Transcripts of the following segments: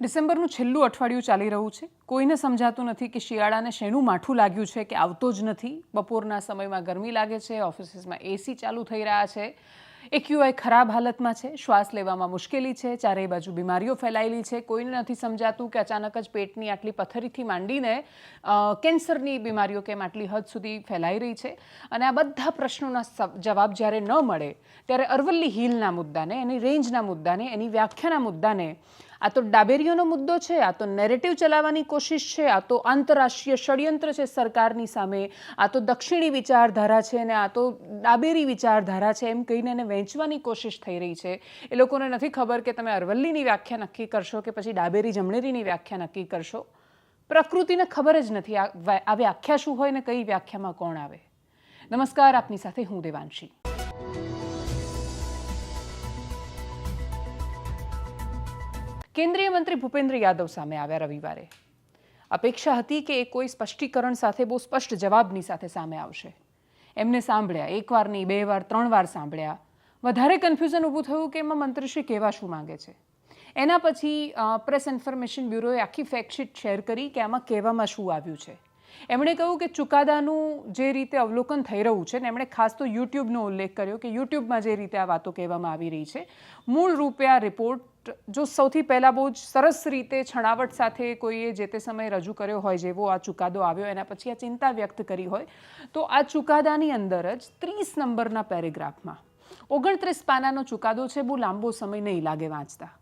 ડિસેમ્બરનું છેલ્લું અઠવાડિયું ચાલી રહ્યું છે. કોઈને સમજાતું નથી કે શિયાળાને શેનું માઠું લાગ્યું છે કે આવતો જ નથી. બપોરના સમયમાં ગરમી લાગે છે, ઓફિસીસમાં એસી ચાલુ થઈ રહ્યા છે. એક્યુઆઈ ખરાબ હાલતમાં છે, શ્વાસ લેવામાં મુશ્કેલી છે, ચારેય બાજુ બીમારીઓ ફેલાયેલી છે. કોઈને નથી સમજાતું કે અચાનક જ પેટની આટલી પથ્થરીથી માંડીને કેન્સરની બીમારીઓ કેમ આટલી હદ સુધી ફેલાઈ રહી છે. અને આ બધા પ્રશ્નોના જવાબ જ્યારે ન મળે, ત્યારે અરવલ્લી હિલના મુદ્દાને, એની રેન્જના મુદ્દાને, એની વ્યાખ્યાના મુદ્દાને આ તો ડાબેરીઓનો મુદ્દો છે, આ તો નેરેટિવ ચલાવવાની કોશિશ છે, આ તો આંતરરાષ્ટ્રીય ષડયંત્ર છે સરકારની સામે, આ તો દક્ષિણી વિચારધારા છે અને આ તો ડાબેરી વિચારધારા છે, એમ કહીને એને વહેંચવાની કોશિશ થઈ રહી છે. એ લોકોને નથી ખબર કે તમે અરવલ્લીની વ્યાખ્યા નક્કી કરશો કે પછી ડાબેરી જમણેરીની વ્યાખ્યા નક્કી કરશો? પ્રકૃતિને ખબર જ નથી આ વ્યા- આ વ્યાખ્યા શું હોય ને કઈ વ્યાખ્યામાં કોણ આવે? નમસ્કાર, આપની સાથે હું દેવાંશી. કેન્દ્રીય મંત્રી ભૂપેન્દ્ર યાદવ સામે આવ્યા રવિવારે. અપેક્ષા હતી કે એ કોઈ સ્પષ્ટીકરણ સાથે બહુ સ્પષ્ટ જવાબની સાથે સામે આવશે. એમને સાંભળ્યા એક વાર નહીં, બે વાર, ત્રણ વાર સાંભળ્યા. વધારે કન્ફ્યુઝન ઊભું થયું કે એમાં મંત્રીશ્રી કહેવા શું માંગે છે. એના પછી પ્રેસ ઇન્ફોર્મેશન બ્યુરોએ આખી ફેક્ટશીટ શેર કરી કે આમાં કહેવામાં શું આવ્યું છે. એમણે કહ્યું કે ચુકાદાનું જે રીતે અવલોકન થઈ રહ્યું છે ને, એમણે ખાસ તો યુટ્યુબનો ઉલ્લેખ કર્યો કે યુટ્યુબમાં જે રીતે આ વાતો કહેવામાં આવી રહી છે, મૂળ રૂપે આ રિપોર્ટ જો સૌથી પહેલાં બહુ જ સરસ રીતે છણાવટ સાથે કોઈએ જે તે સમયે રજૂ કર્યો હોય, જેવો આ ચુકાદો આવ્યો, એના પછી આ ચિંતા વ્યક્ત કરી હોય, તો આ ચુકાદાની અંદર જ ત્રીસ નંબરના પેરેગ્રાફમાં ઓગણત્રીસ પાનાનો ચુકાદો છે, બહુ લાંબો સમય નહીં લાગે વાંચતા.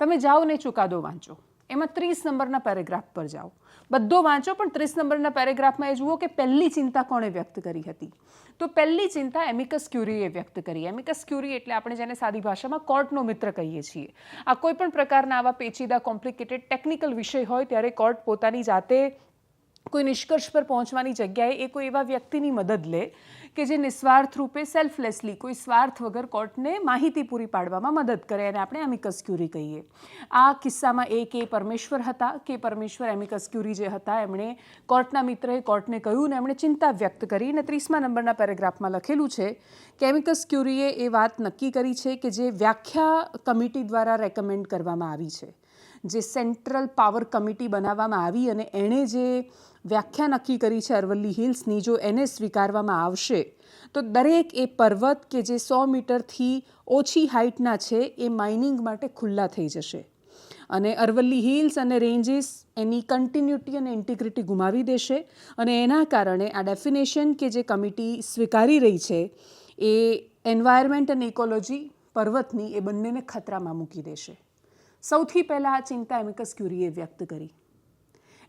તમે જાઓ ને ચુકાદો વાંચો. એમાં ત્રીસ નંબરના પેરેગ્રાફ પર જાઓ. બધો વાંચો, પણ ત્રીસ નંબરના પેરેગ્રાફમાં એ જુઓ કે પહેલી ચિંતા કોણે વ્યક્ત કરી હતી? તો પહેલી ચિંતા એમિકસ ક્યુરીએ વ્યક્ત કરી. એમિકસ ક્યુરી એટલે આપણે જેને સાદી ભાષામાં કોર્ટનો મિત્ર કહીએ છીએ. આ કોઈ પણ પ્રકારના આવા પેચીદા, કોમ્પ્લિકેટેડ ટેકનિકલ વિષય હોય ત્યારે કોર્ટ પોતાની જાતે કોઈ નિષ્કર્ષ પર પહોંચવાની જગ્યાએ એ કોઈ એવા વ્યક્તિની મદદ લે કે જે નિસ્વાર્થ રૂપે સેલ્ફલેસલી કોઈ સ્વાર્થ વગર કોર્ટને માહિતી પૂરી પાડવામાં મદદ કરે અને આપણે એમિકસ ક્યુરી કહીએ. આ કિસ્સામાં એ કે પરમેશ્વર હતા કે પરમેશ્વર એમિકસ ક્યુરી જે હતા એમણે કોર્ટના મિત્રએ કોર્ટને કહ્યું ને એમણે ચિંતા વ્યક્ત કરી અને ત્રીસમા નંબરના પેરેગ્રાફમાં લખેલું છે કે એમિકસ ક્યુરીએ એ વાત નક્કી કરી છે કે જે વ્યાખ્યા કમિટી દ્વારા રેકમેન્ડ કરવામાં આવી છે. જે સેન્ટ્રલ પાવર કમિટી બનાવવામાં આવી અને એણે જે વ્યાખ્યા નક્કી કરી છે અરવલ્લી હિલ્સની, જો એને સ્વીકારવામાં આવશે, તો દરેક એ પર્વત કે જે સો મીટરથી ઓછી હાઇટના છે, એ માઇનિંગ માટે ખુલ્લા થઈ જશે. અને અરવલ્લી હિલ્સ અને રેન્જીસ એની કન્ટિન્યુટી અને ઇન્ટિગ્રિટી ગુમાવી દેશે અને એના કારણે આ ડેફિનેશન કે જે કમિટી સ્વીકારી રહી છે, એ એન્વાયરમેન્ટ અને ઇકોલોજી પર્વતની એ બંનેને ખતરામાં મૂકી દેશે. સૌથી પહેલાં આ ચિંતા એમિકસ ક્યુરીએ વ્યક્ત કરી.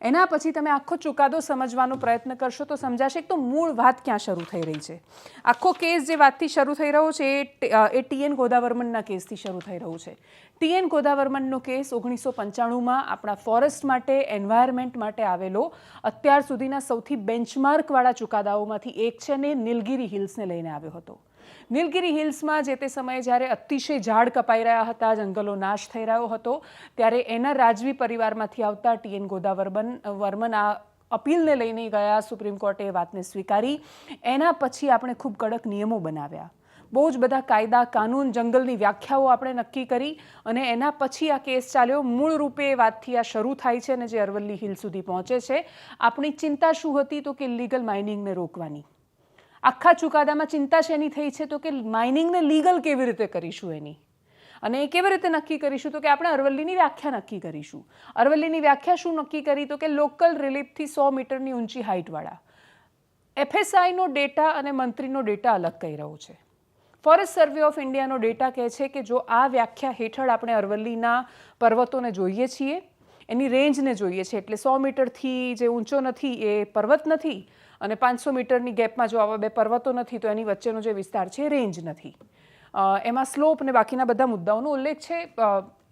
એના પછી તમે આખો ચુકાદો સમજવાનો પ્રયત્ન કરશો તો સમજાશે તો મૂળ વાત ક્યાં શરૂ થઈ રહી છે. આખો કેસ જે વાતથી શરૂ થઈ રહ્યો છે એ એ ટીએન ગોદાવર્મનના કેસથી શરૂ થઈ રહ્યું છે. ટીએન ગોદાવર્મનનો કેસ ઓગણીસો પંચાણુંમાં આપણા ફોરેસ્ટ માટે, એન્વાયરમેન્ટ માટે આવેલો. અત્યાર સુધીના સૌથી બેન્ચમાર્કવાળા ચુકાદાઓમાંથી એક છે ને નીલગિરી હિલ્સને લઈને આવ્યો હતો. નીલગિરી હિલ્સમાં જે તે સમયે જ્યારે અતિશય ઝાડ કપાઈ રહ્યા હતા, જંગલો નાશ થઈ રહ્યો હતો, ત્યારે એના રાજવી પરિવારમાંથી આવતા ટીએન ગોદાવર્બન, વર્મન આ અપીલને લઈને ગયા સુપ્રીમ કોર્ટે એ વાતને સ્વીકારી. એના પછી આપણે ખૂબ કડક નિયમો બનાવ્યા. બહુ જ બધા કાયદા, કાનૂન, જંગલની વ્યાખ્યાઓ આપણે નક્કી કરી અને એના પછી આ કેસ ચાલ્યો. મૂળ રૂપે એ વાતથી આ શરૂ થાય છે અને જે અરવલ્લી હિલ સુધી પહોંચે છે. આપણી ચિંતા શું હતી તો કે લીગલ માઇનિંગને રોકવાની. આખા ચુકાદામાં ચિંતા શેની થઈ છે? તો કે માઇનિંગને લીગલ કેવી રીતે કરીશું એની? અને એ કેવી રીતે નક્કી કરીશું? તો કે આપણે અરવલ્લીની વ્યાખ્યા નક્કી કરીશું. અરવલ્લીની વ્યાખ્યા શું નક્કી કરી? તો કે લોકલ રિલીફથી સો મીટરની ઊંચી હાઇટવાળા. એફએસઆઈનો ડેટા અને મંત્રીનો ડેટા અલગ કહી રહ્યો છે? ફોરેસ્ટ સર્વે ઓફ ઇન્ડિયાનો ડેટા કહે છે કે જો આ વ્યાખ્યા હેઠળ આપણે અરવલ્લીના પર્વતોને જોઈએ છીએ, એની રેન્જને જોઈએ છીએ, એટલે સો મીટરથી જે ઊંચો નથી એ પર્વત નથી અને પાંચસો મીટરની ગેપમાં જો આવા બે પર્વતો નથી, તો એની વચ્ચેનો જે વિસ્તાર છે રેન્જ નથી. એમાં સ્લોપ ને બાકીના બધા મુદ્દાઓનો ઉલ્લેખ છે.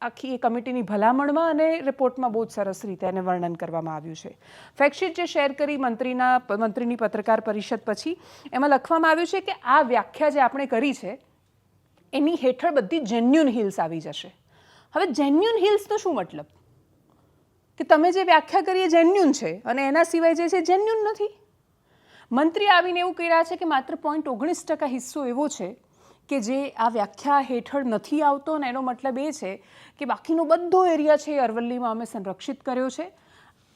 આખી એ કમિટીની ભલામણમાં અને રિપોર્ટમાં બહુ જ સરસ રીતે એને વર્ણન કરવામાં આવ્યું છે. ફેક્ટશીટ જે શેર કરી મંત્રીના, મંત્રીની પત્રકાર પરિષદ પછી, એમાં લખવામાં આવ્યું છે કે આ વ્યાખ્યા જે આપણે કરી છે, એની હેઠળ બધી જેન્યુન હિલ્સ આવી જશે. હવે જેન્યુન હિલ્સનો શું મતલબ? કે તમે જે વ્યાખ્યા કરી એ જેન્યુન છે અને એના સિવાય જે છે જેન્યુન નથી? મંત્રી આવીને એવું કહી રહ્યા છે કે માત્ર પોઈન્ટ ઓગણીસ ટકા હિસ્સો એવો છે કે જે આ વ્યાખ્યા હેઠળ નથી આવતો અને એનો મતલબ એ છે કે બાકીનો બધો એરિયા છે એ અરવલ્લીમાં અમે સંરક્ષિત કર્યો છે.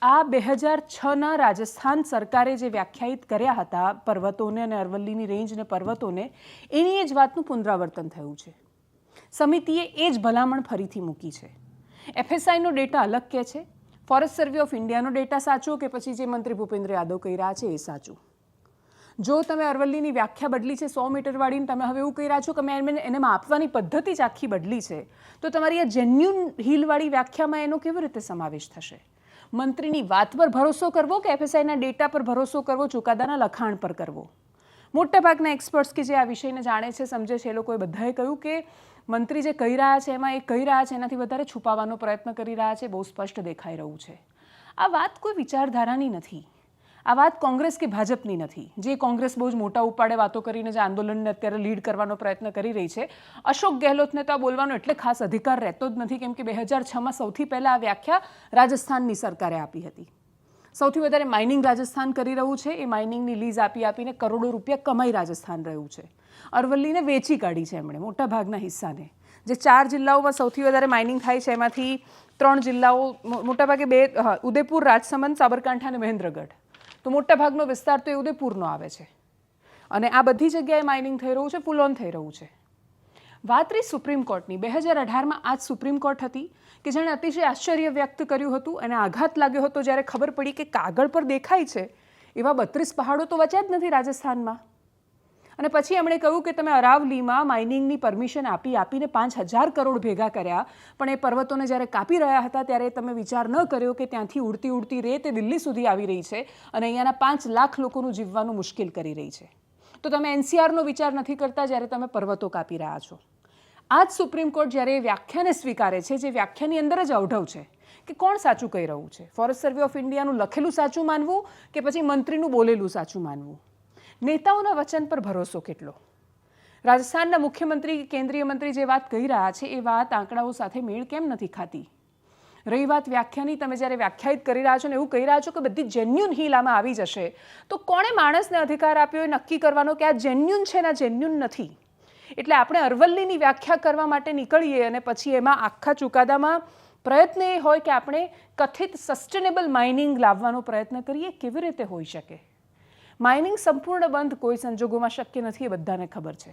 આ બે હજાર છના રાજસ્થાન સરકારે જે વ્યાખ્યાયિત કર્યા હતા પર્વતોને અને અરવલ્લીની રેન્જ અને પર્વતોને, એની એ જ વાતનું પુનરાવર્તન થયું છે. સમિતિએ એ જ ભલામણ ફરીથી મૂકી છે. એફએસઆઈનો ડેટા અલગ કે છે? ફોરેસ્ટ સર્વે ઓફ ઇન્ડિયાનો ડેટા સાચો કે પછી જે મંત્રી ભૂપેન્દ્ર યાદવ કહી રહ્યા છે એ સાચું? જો તમે અરવલ્લીની વ્યાખ્યા બદલી છે સો મીટરવાળીને તમે હવે એવું કહી રહ્યા છો કે મેં એને માપવાની પદ્ધતિ જ આખી બદલી છે, તો તમારી આ જેન્યુન હિલવાળી વ્યાખ્યામાં એનો કેવી રીતે સમાવેશ થશે? મંત્રીની વાત પર ભરોસો કરવો કે એફએસઆઈના ડેટા પર ભરોસો કરવો, ચુકાદાના લખાણ પર કરવો? મોટાભાગના એક્સપર્ટ્સ કે જે આ વિષયને જાણે છે, સમજે છે, એ લોકોએ બધાએ કહ્યું કે મંત્રી જે કહી રહ્યા છે, એમાં એ કહી રહ્યા છે, એનાથી વધારે છુપાવવાનો પ્રયત્ન કરી રહ્યા છે, બહુ સ્પષ્ટ દેખાઈ રહ્યું છે. આ વાત કોઈ વિચારધારાની નથી. આ વાત કોંગ્રેસ કે ભાજપની નથી. જે કોંગ્રેસ બહુ જ મોટા ઉપાડે વાતો કરીને જે આંદોલનને અત્યારે લીડ કરવાનો પ્રયત્ન કરી રહી છે. અશોક ગેહલોતને તો આ બોલવાનો એટલે ખાસ અધિકાર રહેતો જ નથી, કેમ કે બે હજાર છમાં સૌથી પહેલાં આ વ્યાખ્યા રાજસ્થાનની સરકારે આપી હતી. સૌથી વધારે માઇનિંગ રાજસ્થાન કરી રહ્યું છે. એ માઇનિંગની લીઝ આપી આપીને કરોડો રૂપિયા કમાઈ રાજસ્થાન રહ્યું છે. અરવલ્લીને વેચી કાઢી છે એમણે, મોટા ભાગના હિસ્સાને. જે ચાર જિલ્લાઓમાં સૌથી વધારે માઇનિંગ થાય છે, એમાંથી ત્રણ જિલ્લાઓ મોટાભાગે બે ઉદયપુર, રાજસમંદ, સાબરકાંઠા અને મહેન્દ્રગઢ. તો મોટાભાગનો વિસ્તાર તો એ ઉદયપુરનો આવે છે. અને આ બધી જગ્યાએ માઇનિંગ થઈ રહ્યું છે ફૂલ ઓન થઈ રહ્યું છે. વાત રહી સુપ્રીમ કોર્ટની. બે હજાર અઢારમાં આ જ સુપ્રીમ કોર્ટ હતી કે જેણે અતિશય આશ્ચર્ય વ્યક્ત કર્યું હતું અને આઘાત લાગ્યો હતો જ્યારે ખબર પડી કે કાગળ પર દેખાય છે એવા બત્રીસ પહાડો તો વચ્યા જ નથી રાજસ્થાનમાં. અને પછી એમણે કહ્યું કે તમે અરાવલીમાં માઇનિંગની પરમિશન આપી આપીને પાંચ હજાર કરોડ ભેગા કર્યા. પણ એ પર્વતોને જ્યારે કાપી રહ્યા હતા, ત્યારે તમે વિચાર ન કર્યો કે ત્યાંથી ઉડતી ઉડતી રેત એ દિલ્હી સુધી આવી રહી છે અને અહીંયાના પાંચ લાખ લોકોનું જીવવાનું મુશ્કેલ કરી રહી છે. તો તમે એનસીઆરનો વિચાર નથી કરતા જ્યારે તમે પર્વતો કાપી રહ્યા છો. આ જ સુપ્રીમ કોર્ટ જ્યારે એ વ્યાખ્યાને સ્વીકારે છે, જે વ્યાખ્યાની અંદર જ અવઢવ છે કે કોણ સાચું કહી રહ્યું છે? ફોરેસ્ટ સર્વે ઓફ ઇન્ડિયાનું લખેલું સાચું માનવું કે પછી મંત્રીનું બોલેલું સાચું માનવું? નેતાઓના વચન પર ભરોસો કેટલો? રાજસ્થાનના મુખ્યમંત્રી કે કેન્દ્રીય મંત્રી જે વાત કહી રહ્યા છે, એ વાત આંકડાઓ સાથે મેળ કેમ નથી ખાતી? રહી વાત વ્યાખ્યાની તમે જ્યારે વ્યાખ્યાયિત કરી રહ્યા છો ને એવું કહી રહ્યા છો કે બધી જેન્યુન હીલ આમાં આવી જશે, તો કોણે માણસને અધિકાર આપ્યો એ નક્કી કરવાનો કે આ જેન્યુન છે ને આ જેન્યુન નથી? એટલે આપણે અરવલ્લીની વ્યાખ્યા કરવા માટે નીકળીએ અને પછી એમાં આખા ચુકાદામાં પ્રયત્ન એ હોય કે આપણે કથિત સસ્ટેનેબલ માઇનિંગ લાવવાનો પ્રયત્ન કરીએ, કેવી રીતે હોઈ શકે? માઇનિંગ સંપૂર્ણ બંધ કોઈ સંજોગોમાં શક્ય નથી એ બધાને ખબર છે.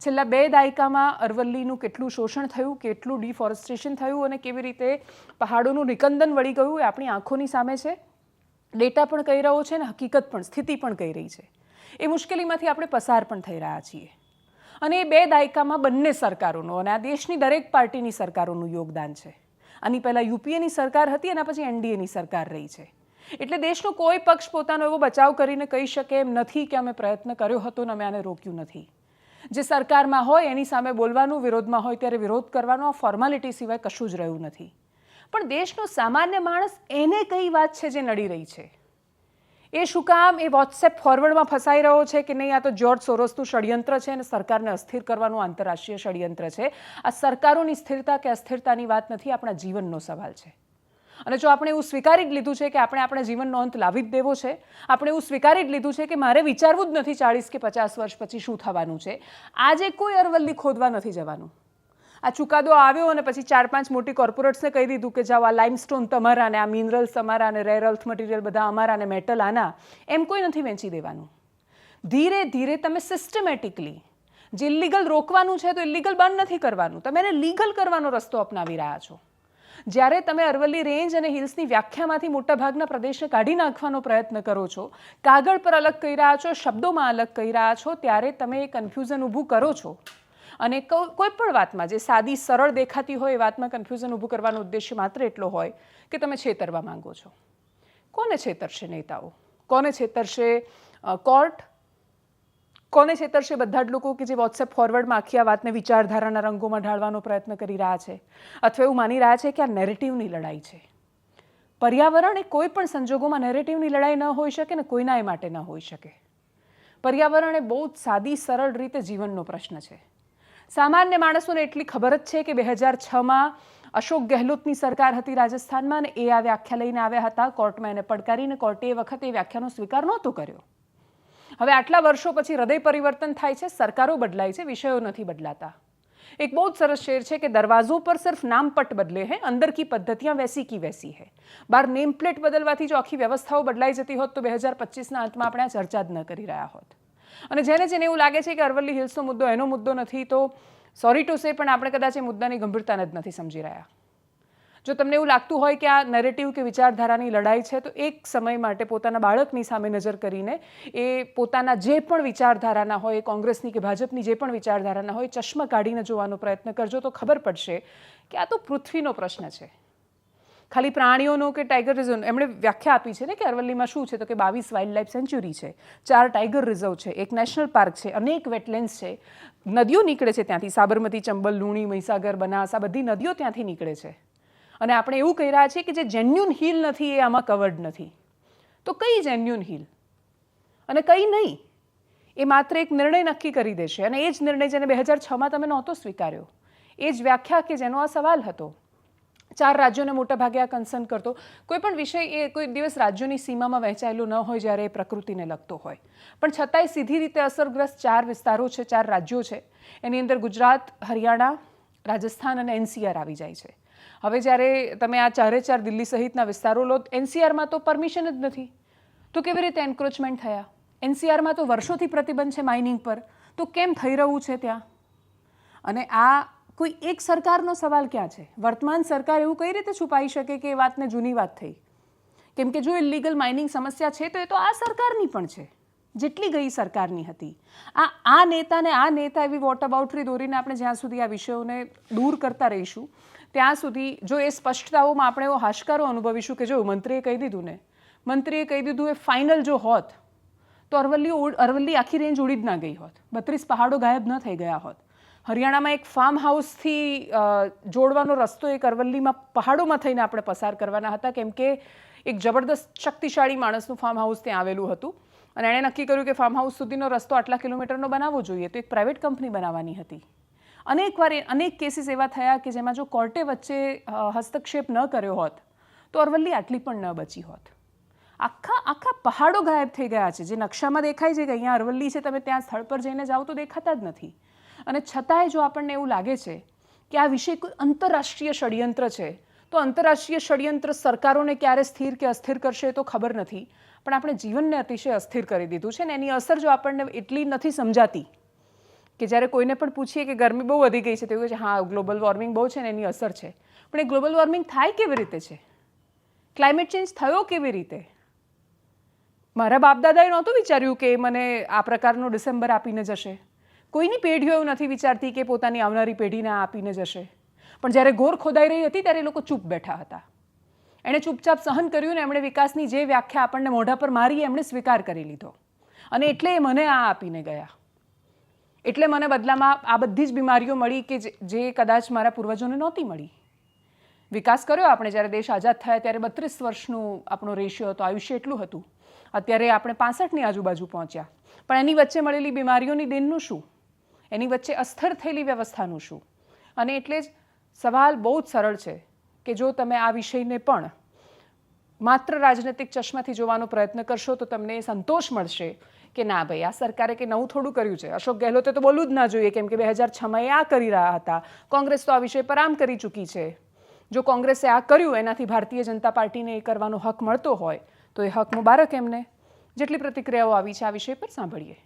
છેલ્લા બે દાયકામાં અરવલ્લીનું કેટલું શોષણ થયું, કેટલું ડિફોરેસ્ટેશન થયું અને કેવી રીતે પહાડોનું નિકંદન વળી ગયું એ આપણી આંખોની સામે છે. ડેટા પણ કહી રહ્યો છે અને હકીકત પણ, સ્થિતિ પણ કહી રહી છે. એ મુશ્કેલીમાંથી આપણે પસાર પણ થઈ રહ્યા છીએ. અને એ બે દાયકામાં બંને સરકારોનો અને આ દેશની દરેક પાર્ટીની સરકારોનું યોગદાન છે. આની પહેલાં યુપીએની સરકાર હતી, એના પછી એનડીએની સરકાર રહી છે. એટલે દેશનો કોઈ પક્ષ પોતાનો એવો બચાવ કરીને કહી શકે એમ નથી કે અમે પ્રયત્ન કર્યો હતો અને અમે આને રોક્યું નથી. જે સરકારમાં હોય એની સામે બોલવાનું, વિરોધમાં હોય ત્યારે વિરોધ કરવાનો, આ ફોર્માલિટી સિવાય કશું જ રહ્યું નથી. પણ દેશનો સામાન્ય માણસ એને કઈ વાત છે જે નડી રહી છે? એ શું કામ? એ વોટ્સએપ ફોરવર્ડમાં ફસાઈ રહ્યો છે કે નહીં? આ તો જ્યોર્જ સોરોસનું ષડયંત્ર છે અને સરકારને અસ્થિર કરવાનું આંતરરાષ્ટ્રીય ષડયંત્ર છે. આ સરકારોની સ્થિરતા કે અસ્થિરતાની વાત નથી, આપણા જીવનનો સવાલ છે. અને જો આપણે એવું સ્વીકારી જ લીધું છે કે આપણે આપણા જીવનનો અંત લાવી જ દેવો છે, આપણે એવું સ્વીકારી જ લીધું છે કે મારે વિચારવું જ નથી ચાળીસ કે પચાસ વર્ષ પછી શું થવાનું છે. આજે કોઈ અરવલ્લી ખોદવા નથી જવાનું. આ ચુકાદો આવ્યો અને પછી ચાર પાંચ મોટી કોર્પોરેટ્સને કહી દીધું કે જાઓ આ લાઇમસ્ટોન તમારા ને આ મિનરલ્સ તમારા ને રેર અર્થ મટીરિયલ બધા અમારા ને મેટલ આના, એમ કોઈ નથી વેચી દેવાનું. ધીરે ધીરે તમે સિસ્ટમેટિકલી જે ઇલીગલ રોકવાનું છે તો ઇલીગલ બંધ નથી કરવાનું. તમે એને લીગલ કરવાનો રસ્તો અપનાવી રહ્યા છો. જ્યારે તમે અરવલ્લી રેન્જ અને હિલ્સની વ્યાખ્યામાંથી મોટાભાગના પ્રદેશને કાઢી નાખવાનો પ્રયત્ન કરો છો, કાગળ પર અલગ કહી રહ્યા છો, શબ્દોમાં અલગ કહી રહ્યા છો, ત્યારે તમે એ કન્ફ્યુઝન ઊભું કરો છો. અને કોઈ પણ વાતમાં જે સાદી, સરળ દેખાતી હોય એ વાતમાં કન્ફ્યુઝન ઊભું કરવાનો ઉદ્દેશ્ય માત્ર એટલો હોય કે તમે છેતરવા માંગો છો. કોને છેતરશે નેતાઓ? કોને છેતરશે કોર્ટ કોને છેતરશે બધા જ લોકો કે જે વોટ્સએપ ફોરવર્ડમાં આખી આ વાતને વિચારધારાના રંગોમાં ઢાળવાનો પ્રયત્ન કરી રહ્યા છે? અથવા એવું માની રહ્યા છે કે આ નેરેટિવની લડાઈ છે? પર્યાવરણ એ કોઈ પણ સંજોગોમાં નેરેટિવની લડાઈ ન હોઈ શકે ને કોઈના એ માટે ન હોઈ શકે. પર્યાવરણ એ બહુ જ સાદી, સરળ રીતે જીવનનો પ્રશ્ન છે. સામાન્ય માણસોને એટલી ખબર જ છે કે બે હજાર છમાં અશોક ગેહલોતની સરકાર હતી રાજસ્થાનમાં અને એ આ વ્યાખ્યા લઈને આવ્યા હતા. કોર્ટમાં એને પડકારીને કોર્ટે એ વખતે એ વ્યાખ્યાનો સ્વીકાર નહોતો કર્યો. હવે આટલા વર્ષો પછી હૃદય પરિવર્તન થાય છે, સરકારો બદલાય છે, વિષયો નથી બદલાતા. એક બહુ જ સરસ શેર છે કે દરવાજો પર સિર્ફ નામપટ બદલે હે, અંદર કી પદ્ધતિयां વૈસી કી વૈસી હે. બાર નેમ પ્લેટ બદલવાથી જો આખી વ્યવસ્થાઓ બદલાઈ જતી હોત તો બે હજાર પચીસના અંતમાં આપણે આ ચર્ચા જ ન કરી રહ્યા હોત. અને જેને જેને એવું લાગે છે કે અરવલ્લી હિલ્સનો મુદ્દો એનો મુદ્દો નથી તો સોરી ટુ સે પણ આપણે કદાચ એ મુદ્દાની ગંભીરતાને જ નથી સમજી રહ્યા. જો તમને એવું લાગતું હોય કે આ નેરેટિવ કે વિચારધારાની લડાઈ છે, તો એક સમય માટે પોતાના બાળકની સામે નજર કરીને એ પોતાના જે પણ વિચારધારાના હોય, કોંગ્રેસની કે ભાજપની જે પણ વિચારધારાના હોય, ચશ્મા કાઢીને જોવાનો પ્રયત્ન કરજો તો ખબર પડશે કે આ તો પૃથ્વીનો પ્રશ્ન છે. ખાલી પ્રાણીઓનો કે ટાઈગર રિઝર્વ એમણે વ્યાખ્યા આપી છે ને કે અરવલ્લીમાં શું છે, તો કે બાવીસ વાઇલ્ડ લાઇફ સેન્ચ્યુરી છે, ચાર ટાઈગર રિઝર્વ છે, એક નેશનલ પાર્ક છે, અનેક વેટલેન્ડ્સ છે. નદીઓ નીકળે છે ત્યાંથી, સાબરમતી, ચંબલ, લુણી, મહીસાગર, બનાસ, આ બધી નદીઓ ત્યાંથી નીકળે છે. અને આપણે એવું કહી રહ્યા છીએ કે જે જેન્યુન હિલ નથી, એ આમાં કવર્ડ નથી. તો કઈ જેન્યુન હિલ અને કઈ નહીં? એ માત્ર એક નિર્ણય નક્કી કરી દેશે. અને એ જ નિર્ણય જેને બે હજાર છમાં તમે નહોતો સ્વીકાર્યો. એ જ વ્યાખ્યા કે જેનો આ સવાલ હતો. ચાર રાજ્યોને મોટા ભાગે આ કન્સર્ન કરતો. કોઈ પણ વિષય એ કોઈ દિવસ રાજ્યોની સીમામાં વહેંચાયેલું ન હોય જ્યારે એ પ્રકૃતિને લગતો હોય. પણ છતાંય સીધી રીતે અસરગ્રસ્ત ચાર વિસ્તારો છે, ચાર રાજ્યો છે. એની અંદર ગુજરાત, હરિયાણા, રાજસ્થાન અને એનસીઆર આવી જાય છે. હવે જ્યારે તમે આ ચારે ચાર દિલ્હી સહિતના વિસ્તારો લો, એનસીઆરમાં તો પરમિશન જ નથી. તો કેવી રીતે એન્ક્રોચમેન્ટ થયા? એનસીઆરમાં તો વર્ષોથી પ્રતિબંધ છે માઇનિંગ પર. તો કેમ થઈ રહ્યું છે ત્યાં? અને આ કોઈ એક સરકારનો સવાલ ક્યાં છે? વર્તમાન સરકાર એવું કઈ રીતે છુપાઈ શકે કે એ વાતને જૂની વાત થઈ? કેમ કે જો ઇલીગલ માઇનિંગ સમસ્યા છે, તો એ તો આ સરકારની પણ છે. જેટલી ગઈ સરકારની હતી. આ આ નેતાને આ નેતા એવી વોટ અબાઉટરી દોરીને આપણે જ્યાં સુધી આ વિષયોને દૂર કરતા રહીશું. ત્યાં સુધી જો એ સ્પષ્ટતાઓમાં આપણે એવો હાશકારો અનુભવીશું કે જો મંત્રીએ કહી દીધું ને, મંત્રીએ કહી દીધું એ ફાઇનલ જો હોત, તો અરવલ્લી અરવલ્લી આખી રેન્જ ઉડી જ ના ગઈ હોત. બત્રીસ પહાડો ગાયબ ન થઈ ગયા હોત. હરિયાણામાં એક ફાર્મ હાઉસથી જોડવાનો રસ્તો એક અરવલ્લીમાં પહાડોમાં થઈને આપણે પસાર કરવાના હતા, કેમ કે એક જબરદસ્ત શક્તિશાળી માણસનું ફાર્મ હાઉસ ત્યાં આવેલું હતું. અને એણે નક્કી કર્યું કે ફાર્મ હાઉસ સુધીનો રસ્તો આટલા કિલોમીટરનો બનાવવો જોઈએ, તો એક પ્રાઇવેટ કંપની બનાવવાની હતી. અનેક વાર એ- અનેક કેસીસ એવા થયા કે જેમાં જો કોર્ટે વચ્ચે હસ્તક્ષેપ ન કર્યો હોત, તો અરવલ્લી આટલી પણ ન બચી હોત. આખા આખા પહાડો ગાયબ થઈ ગયા છે. જે નકશામાં દેખાય છે કે અહીંયા અરવલ્લી છે, તમે ત્યાં સ્થળ પર જઈને જાઓ તો દેખાતા જ નથી. અને છતાંય જો આપણને એવું લાગે છે કે આ વિષય કોઈ આંતરરાષ્ટ્રીય ષડયંત્ર છે, તો આંતરરાષ્ટ્રીય ષડયંત્ર સરકારોને ક્યારે સ્થિર કે અસ્થિર કરશે તો ખબર નથી. પણ આપણે જીવનને અતિશય અસ્થિર કરી દીધું છે ને એની અસર જો આપણને એટલી નથી સમજાતી કે જ્યારે કોઈને પણ પૂછીએ કે ગરમી બહુ વધી ગઈ છે, તો એવું છે, હા, ગ્લોબલ વોર્મિંગ બહુ છે ને એની અસર છે. પણ એ ગ્લોબલ વોર્મિંગ થાય કેવી રીતે છે? ક્લાઇમેટ ચેન્જ થયો કેવી રીતે? મારા બાપદાદાએ નહોતું વિચાર્યું કે મને આ પ્રકારનો ડિસેમ્બર આપીને જશે. કોઈની પેઢીઓ એવું નથી વિચારતી કે પોતાની આવનારી પેઢીને આ આપીને જશે. પણ જ્યારે ગોર ખોદાઈ રહી હતી, ત્યારે એ લોકો ચૂપ બેઠા હતા. એણે ચૂપચાપ સહન કર્યું ને એમણે વિકાસની જે વ્યાખ્યા આપણને મોઢા પર મારી, એમણે સ્વીકાર કરી લીધો. અને એટલે એ મને આ આપીને ગયા. એટલે મને બદલામાં આ બધી જ બીમારીઓ મળી કે જે- કદાચ મારા પૂર્વજોને નહોતી મળી. વિકાસ કર્યો આપણે જ્યારે દેશ આઝાદ થયા ત્યારે બત્રીસ વર્ષનું આપણો રેશિયો હતો, આયુષ્ય એટલું હતું. અત્યારે આપણે પાસઠની આજુબાજુ પહોંચ્યા. પણ એની વચ્ચે મળેલી બીમારીઓની દેનનું શું? એની વચ્ચે અસ્થિર થયેલી વ્યવસ્થાનું શું? અને એટલે જ સવાલ બહુ જ સરળ છે કે જો તમે આ વિષયને પણ માત્ર રાજનૈતિક ચશ્માથી જોવાનો પ્રયત્ન કરશો તો તમને સંતોષ મળશે કે ના ભાઈ આ સરકારે કે નવું થોડું કર્યું છે અશોક ગેહલોતે તો બોલવું જ ના જોઈએ કેમ કે બે હજાર છમાં એ આ કરી રહ્યા હતા કોંગ્રેસ તો આ વિષય પર આમ કરી ચૂકી છે જો કોંગ્રેસે આ કર્યું એનાથી ભારતીય જનતા પાર્ટીને એ કરવાનો હક મળતો હોય તો એ હક મુબારક એમને જેટલી પ્રતિક્રિયાઓ આવી છે આ વિષય પર સાંભળીએ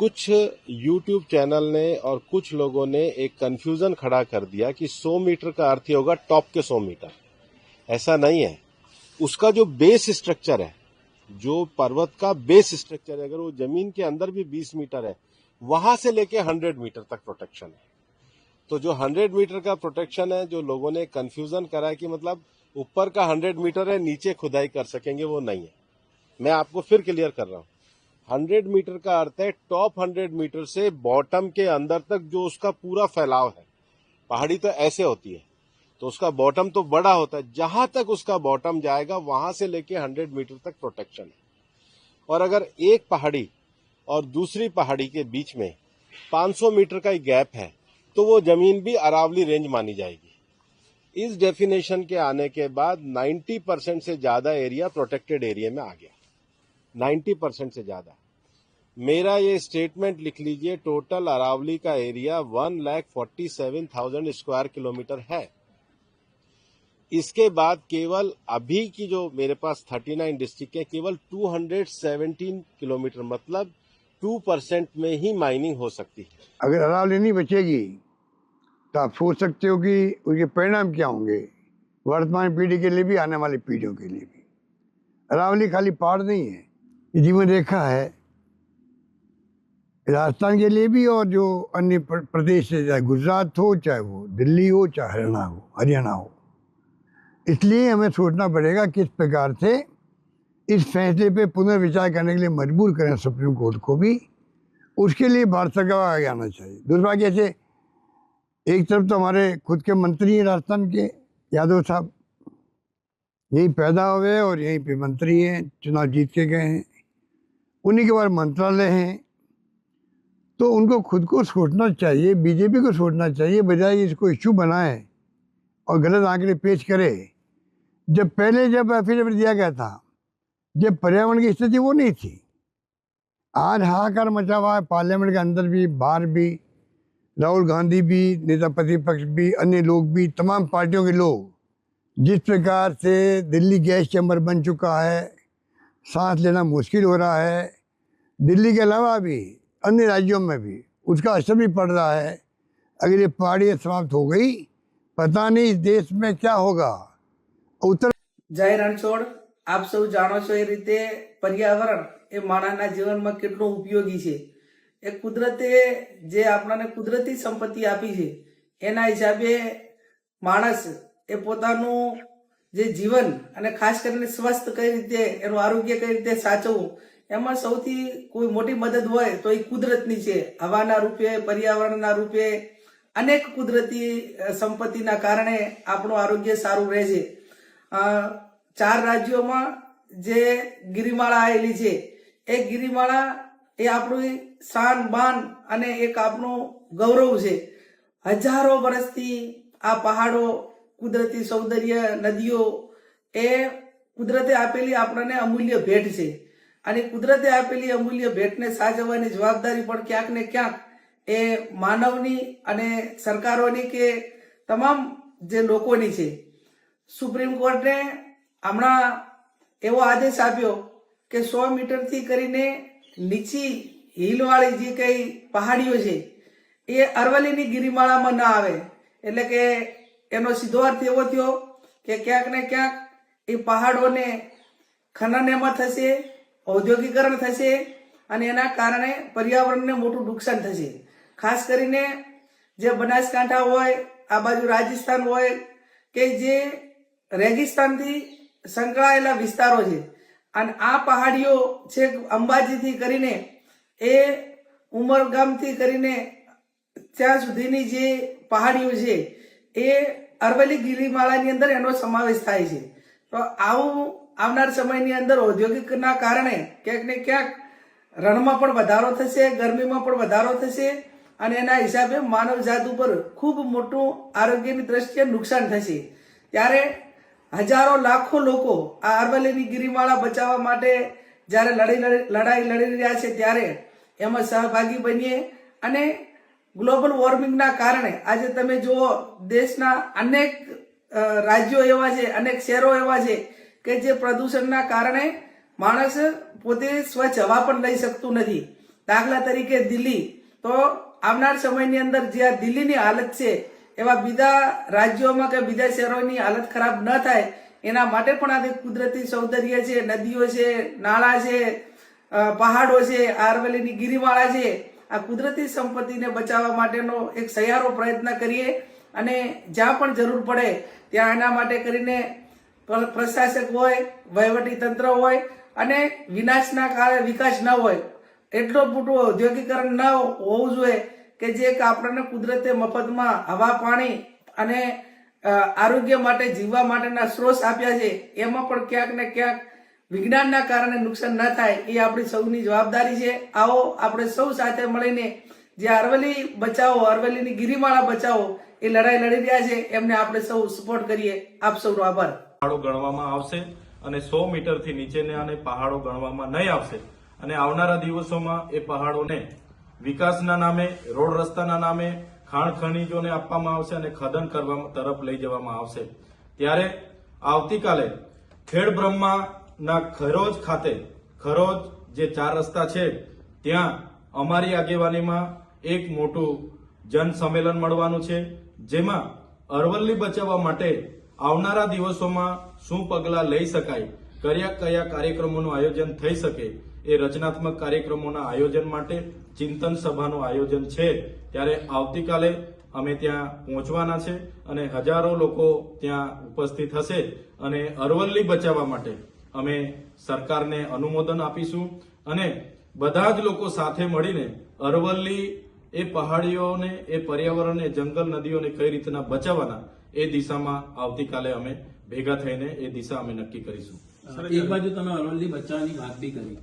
कुछ YouTube चैनल ने और कुछ लोगों ने एक कंफ्यूजन खड़ा कर दिया कि 100 मीटर का अर्थ ही होगा टॉप के 100 मीटर ऐसा नहीं है उसका जो बेस स्ट्रक्चर है जो पर्वत का बेस स्ट्रक्चर है, अगर वो ज़मीन के अंदर भी 20 मीटर है, वहाँ से लेके 100 मीटर तक प्रोटेक्शन है। तो जो 100 मीटर का प्रोटेक्शन है, जो लोगों ने कंफ्यूजन करा है कि मतलब ऊपर का 100 मीटर है, नीचे खुदाई कर सकेंगे, वो नहीं है। मैं आपको फिर क्लियर कर रहा हूँ। हंड्रेड मीटर का अर्थ है टॉप हंड्रेड मीटर से बॉटम के अंदर तक जो उसका पूरा फैलाव है। पहाड़ी तो ऐसे होती है। तो उसका बॉटम तो बड़ा होता है। जहाँ तक उसका बॉटम जाएगा, वहाँ से लेके हंड्रेड मीटर तक प्रोटेक्शन है। और अगर एक पहाड़ी और दूसरी पहाड़ी के बीच में 500 मीटर का ही गैप है तो वो ज़मीन भी अरावली रेंज मानी जाएगी। इस डेफिनेशन के आने के बाद 90 परसेंट से ज़्यादा एरिया प्रोटेक्टेड एरिया में आ गया। 90 परसेंट से ज़्यादा। मेरा ये स्टेटमेंट लिख लीजिए टोटल अरावली का area one lakh forty seven thousand square kilometre है। इसके बाद केवल अभी की जो मेरे पास 39 डिस्ट्रिक्ट है, केवल 217 किलोमीटर मतलब 2 परसेंट में ही माइनिंग हो सकती है। अगर अरावली नहीं बचेगी तो आप सोच सकते हो कि उसके परिणाम क्या होंगे, वर्तमान पीढ़ी के लिए भी, आने वाली पीढ़ियों के लिए भी। अरावली खाली पहाड़ नहीं है, ये जीवन रेखा है। राजस्थान के लिए भी और जो अन्य प्रदेश है, चाहे गुजरात हो, चाहे वो दिल्ली हो, चाहे हरियाणा हो हरियाणा हो इसलिए हमें सोचना पड़ेगा किस प्रकार से इस फैसले पे पुनर्विचार करने के लिए मजबूर करें सुप्रीम कोर्ट को भी। उसके लिए भारत सरकार आगे आना चाहिए। दुर्भाग्य से एक तरफ़ तो हमारे खुद के मंत्री हैं राजस्थान के, यादव साहब। यहीं पैदा हुए और यहीं पे मंत्री हैं, चुनाव जीत के गए हैं। उन्हीं के बाद मंत्रालय हैं। तो उनको खुद को सोचना चाहिए, बीजेपी को सोचना चाहिए, बजाय इसको इशू बनाए और गलत आंकड़े पेश करे। जब पहले जब एफिडेविट दिया गया था, जब पर्यावरण की स्थिति वो नहीं थी। आज हाहाकार मचा हुआ है, पार्लियामेंट के अंदर भी, बाहर भी, राहुल गांधी भी, नेता प्रतिपक्ष भी, अन्य लोग भी, तमाम पार्टियों के लोग, जिस प्रकार से दिल्ली गैस चैम्बर बन चुका है, सांस लेना मुश्किल हो रहा है, दिल्ली के अलावा भी, अन्य राज्यों में भी, उसका असर भी पड़ रहा है। अगर ये पहाड़ी समाप्त हो गई, पता नहीं इस देश में क्या होगा। ઉત્તર જય રણછોડ. આપ સૌ જાણો છો એ રીતે પર્યાવરણ એ માણસના જીવનમાં કેટલું ઉપયોગી છે. એ કુદરતે જે આપણને કુદરતી સંપત્તિ આપી છે, એના હિસાબે માણસ એ પોતાનું જે જીવન અને ખાસ કરીને સ્વસ્થ કઈ રીતે, એનું આરોગ્ય કઈ રીતે સાચવું એમાં સૌથી કોઈ મોટી મદદ હોય તો એ કુદરતની છે. હવાના રૂપે, પર્યાવરણના રૂપે અનેક કુદરતી સંપત્તિના કારણે આપણું આરોગ્ય સારું રહે છે. ચાર રાજ્યોમાં જે ગિરિમાળા આવેલી છે, એ ગિરિમાળા એ આપણું શાન, બાન અને એક આપણું ગૌરવ છે. હજારો વર્ષથી આ પહાડો, કુદરતી સૌંદર્ય, નદીઓ, એ કુદરતે આપેલી આપણને અમૂલ્ય ભેટ છે. અને કુદરતે આપેલી અમૂલ્ય ભેટને સાચવવાની જવાબદારી પણ ક્યાંક ને ક્યાંક એ માનવની અને સરકારોની કે તમામ જે લોકોની છે. સુપ્રીમ કોર્ટે હમણાં એવો આદેશ આપ્યો કે સો મીટરથી કરીને નીચી હિલવાળી જે કઈ પહાડીઓ છે, એ અરવલ્લીની ગિરિમાળામાં ના આવે. એટલે કે એનો સીધો અર્થ એવો થયો કે ક્યાંક ને ક્યાંક એ પહાડોને ખનન એમાં થશે, ઔદ્યોગિકરણ થશે, અને એના કારણે પર્યાવરણને મોટું નુકસાન થશે. ખાસ કરીને જે બનાસકાંઠા હોય, આ બાજુ રાજસ્થાન હોય, કે જે રેગિસ્તાનથી સંકળાયેલા વિસ્તારો છે. અને આ પહાડીઓ છે અંબાજીથી કરીને એ ઉમરગામથી કરીને ત્યાં સુધીની જે પહાડીઓ છે, એ અરવલ્લી ગિરિમાળાની અંદર એનો સમાવેશ થાય છે. તો આવું આવનાર સમયની અંદર ઔદ્યોગિકના કારણે ક્યાંક ને ક્યાંક રણમાં પણ વધારો થશે, ગરમીમાં પણ વધારો થશે અને એના હિસાબે માનવ જાત ઉપર ખૂબ મોટું આરોગ્યની દ્રષ્ટિએ નુકસાન થશે. ત્યારે હજારો લાખો લોકો આ અરવલ્લીની ગિરિમાળા બચાવવા માટે જ્યારે લડી લડી- લડાઈ લડી રહ્યા છે ત્યારે એમાં સહભાગી બનીએ અને ગ્લોબલ વોર્મિંગના કારણે આજે તમે જુઓ દેશના અનેક રાજ્યો એવા છે, અનેક શહેરો એવા છે કે જે પ્રદૂષણના કારણે માણસ પોતે સ્વચ્છ હવા પણ લઈ શકતું નથી. દાખલા તરીકે દિલ્હી. તો આવનાર સમયની અંદર જે આ દિલ્હીની હાલત છે એવા બીજા રાજ્યોમાં કે બીજા શહેરોની હાલત ખરાબ ન થાય, એના માટે પણ આ જે કુદરતી સૌંદર્ય છે, નદીઓ છે, નાળા છે પહાડો છે આરવલીની ગિરિમાળા છે. આ કુદરતી સંપત્તિને બચાવવા માટેનો એક સહિયારો પ્રયત્ન કરીએ અને જ્યાં પણ જરૂર પડે ત્યાં એના માટે કરીને પ્રશાસક હોય, વહીવટી તંત્ર હોય અને વિનાશના કારણે વિકાસ ન હોય. એટલો મોટું ઔદ્યોગિકરણ ન હોવું જોઈએ. કે જે આપણને કુદરતે મફતમાં હવા, પાણી અને આરોગ્ય માટે, જીવવા માટેના સ્ત્રોત આપ્યા છે, એમાં પણ ક્યાંક ને ક્યાંક વિજ્ઞાનના કારણે નુકસાન ન થાય એ આપણી સૌની જવાબદારી છે. આવો આપણે સૌ સાથે મળીને જે અરવલ્લી બચાવો, અરવલ્લીની ગિરિમાળા બચાવો, એ લડાઈ લડી રહ્યા છે, એમને આપણે સૌ સપોર્ટ કરીએ. આપ સૌનો આભાર. પહાડો ગણવામાં આવશે અને સો મીટરથી નીચેને અને પહાડો ગણવામાં નહીં આવશે. અને આવનારા દિવસોમાં એ પહાડોને વિકાસના નામે, રોડ રસ્તાના નામે ખાણ ખનીજોને આપવામાં આવશે અને ખદન કરવા તરફ લઈ જવામાં આવશે. ત્યારે આવતીકાલે ખેડ બ્રહ્માના ખરોજ ખાતે, ખરોજ જે ચાર રસ્તા છે, ત્યાં અમારી આગેવાનીમાં એક મોટું જન સંમેલન મળવાનું છે, જેમાં અરવલ્લી બચાવવા માટે આવનારા દિવસોમાં શું પગલાં લઈ શકાય કયા કયા કાર્યક્રમોનું આયોજન થઈ શકે એ રચનાત્મક કાર્યક્રમોના આયોજન માટે ચિંતન સભાનું આયોજન છે. ત્યારે આવતીકાલે અમે ત્યાં પહોંચવાના છે અને હજારો લોકો ત્યાં ઉપસ્થિત હશે અને અરવલ્લી બચાવવા માટે અમે સરકારને અનુમોદન આપીશું અને બધા જ લોકો સાથે મળીને અરવલ્લી એ પહાડીઓને, એ પર્યાવરણને, જંગલ નદીઓને કઈ રીતના બચાવવાના એ દિશામાં આવતીકાલે અમે ભેગા થઈને એ દિશા અમે નક્કી કરીશું. એક બાજુ તમે અરવલ્લી બચાવવાની વાત બી કરી.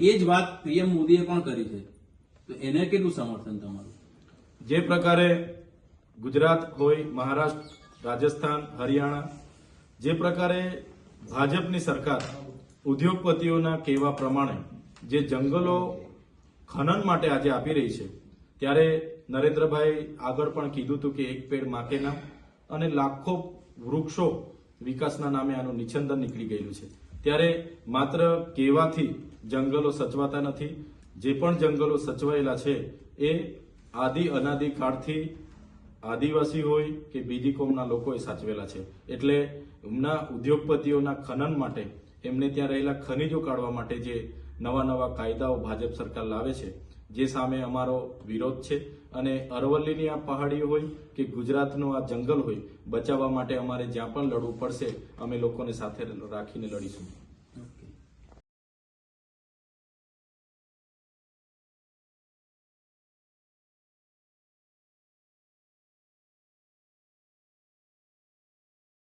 એ જ વાત પીએમ મોદીએ પણ કરી છે. તો એને કેટલું સમર્થન તમારું? જે પ્રકારે ગુજરાત હોય, મહારાષ્ટ્ર, રાજસ્થાન, હરિયાણા, જે પ્રકારે ભાજપની સરકાર ઉદ્યોગપતિઓના કહેવા પ્રમાણે જે જંગલો ખનન માટે આજે આપી રહી છે, ત્યારે નરેન્દ્રભાઈ આગળ પણ કીધું હતું કે એક પેડ માકે નામ અને લાખો વૃક્ષો વિકાસના નામે આનું નિછંદન નીકળી ગયેલું છે. ત્યારે માત્ર કહેવાથી જંગલો સચવાતા નથી. જે પણ જંગલો સચવાયેલા છે, એ આદિ અનાદિ કાળથી આદિવાસી હોય કે બીજી કોમના લોકોએ સાચવેલા છે. એટલે એમના ઉદ્યોગપતિઓના ખનન માટે, એમને ત્યાં રહેલા ખનિજો કાઢવા માટે જે નવા નવા કાયદાઓ ભાજપ સરકાર લાવે છે, જે સામે અમારો વિરોધ છે. અને અરવલ્લીની આ પહાડીઓ હોય કે ગુજરાતનું આ જંગલ હોય, બચાવવા માટે અમારે જ્યાં પણ લડવું પડશે, અમે લોકોને સાથે રાખીને લડીશું.